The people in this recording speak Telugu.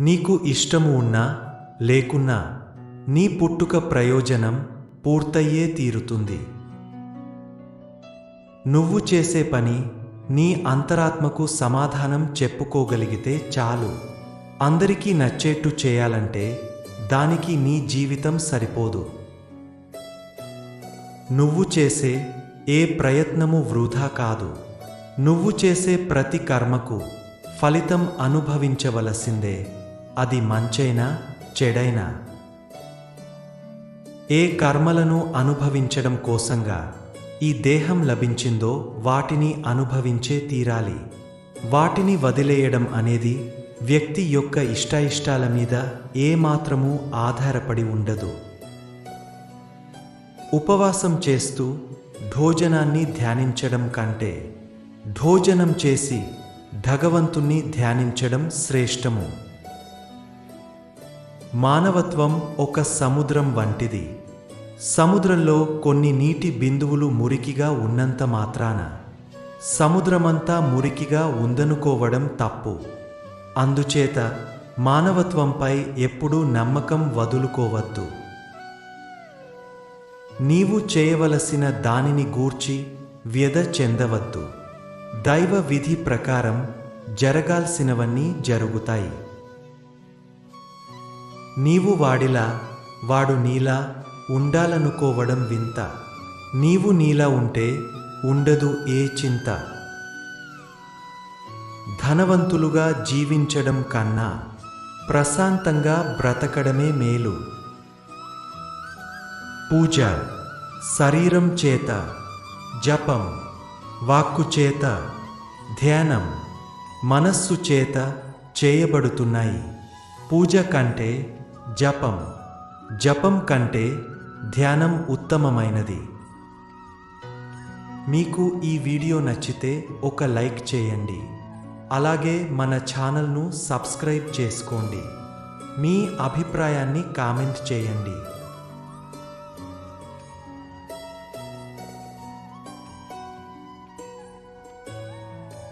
నీకు ఇష్టము ఉన్నా లేకున్నా నీ పుట్టుక ప్రయోజనం పూర్తయ్యే తీరుతుంది. నువ్వు చేసే పని నీ అంతరాత్మకు సమాధానం చెప్పుకోగలిగితే చాలు. అందరికీ నచ్చేట్టు చేయాలంటే దానికి నీ జీవితం సరిపోదు. నువ్వు చేసే ఏ ప్రయత్నము వృధా కాదు. నువ్వు చేసే ప్రతి కర్మకు ఫలితం అనుభవించవలసిందే. అది మంచైనా చెడైనా. ఏ కర్మలను అనుభవించడం కోసంగా ఈ దేహం లభించిందో వాటిని అనుభవించే తీరాలి. వాటిని వదిలేయడం అనేది వ్యక్తి యొక్క ఇష్టాయిష్టాల మీద ఏమాత్రమూ ఆధారపడి ఉండదు. ఉపవాసం చేస్తూ భోజనాన్ని ధ్యానించడం కంటే భోజనం చేసి భగవంతుణ్ణి ధ్యానించడం శ్రేష్టము. మానవత్వం ఒక సముద్రం వంటిది. సముద్రంలో కొన్ని నీటి బిందువులు మురికిగా ఉన్నంత మాత్రాన సముద్రమంతా మురికిగా ఉందనుకోవడం తప్పు. అందుచేత మానవత్వంపై ఎప్పుడూ నమ్మకం వదులుకోవద్దు. నీవు చేయవలసిన దానిని గూర్చి వ్యధ చెందవద్దు. దైవ విధి ప్రకారం జరగాల్సినవన్నీ జరుగుతాయి. నీవు వాడిలా వాడు నీలా ఉండాలనుకోవడం వింత. నీవు నీలా ఉంటే ఉండదు ఏ చింత. ధనవంతులుగా జీవించడం కన్నా ప్రశాంతంగా బ్రతకడమే మేలు. పూజ శరీరం చేత జపం వాక్కు చేత ధ్యానం మనస్సు చేత చేయబడుతున్నాయి. పూజ కంటే జపం జపం కంటే ధ్యానం ఉత్తమమైనది. మీకు ఈ వీడియో నచ్చితే ఒక లైక్ చేయండి. అలాగే మన ఛానల్ను సబ్స్క్రైబ్ చేసుకోండి. మీ అభిప్రాయాన్ని కామెంట్ చేయండి.